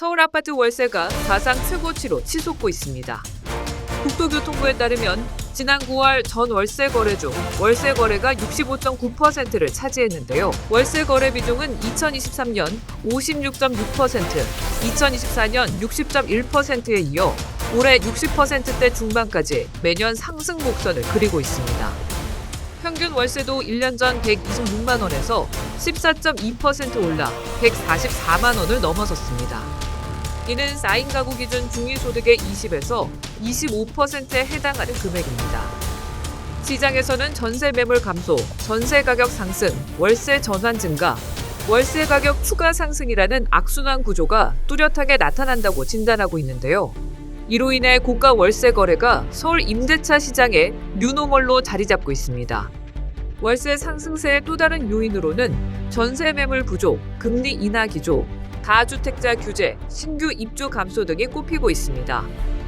서울 아파트 월세가 사상 최고치로 치솟고 있습니다. 국토교통부에 따르면 지난 9월 전 월세 거래 중 월세 거래가 65.9%를 차지했는데요. 월세 거래 비중은 2023년 56.6%, 2024년 60.1%에 이어 올해 60%대 중반까지 매년 상승 곡선을 그리고 있습니다. 평균 월세도 1년 전 126만 원에서 14.2% 올라 144만 원을 넘어섰습니다. 이는 4인 가구 기준 중위소득의 20에서 25%에 해당하는 금액입니다. 시장에서는 전세 매물 감소, 전세 가격 상승, 월세 전환 증가, 월세 가격 추가 상승이라는 악순환 구조가 뚜렷하게 나타난다고 진단하고 있는데요. 이로 인해 고가 월세 거래가 서울 임대차 시장에 뉴노멀로 자리 잡고 있습니다. 월세 상승세의 또 다른 요인으로는 전세 매물 부족, 금리 인하 기조, 다주택자 규제, 신규 입주 감소 등이 꼽히고 있습니다.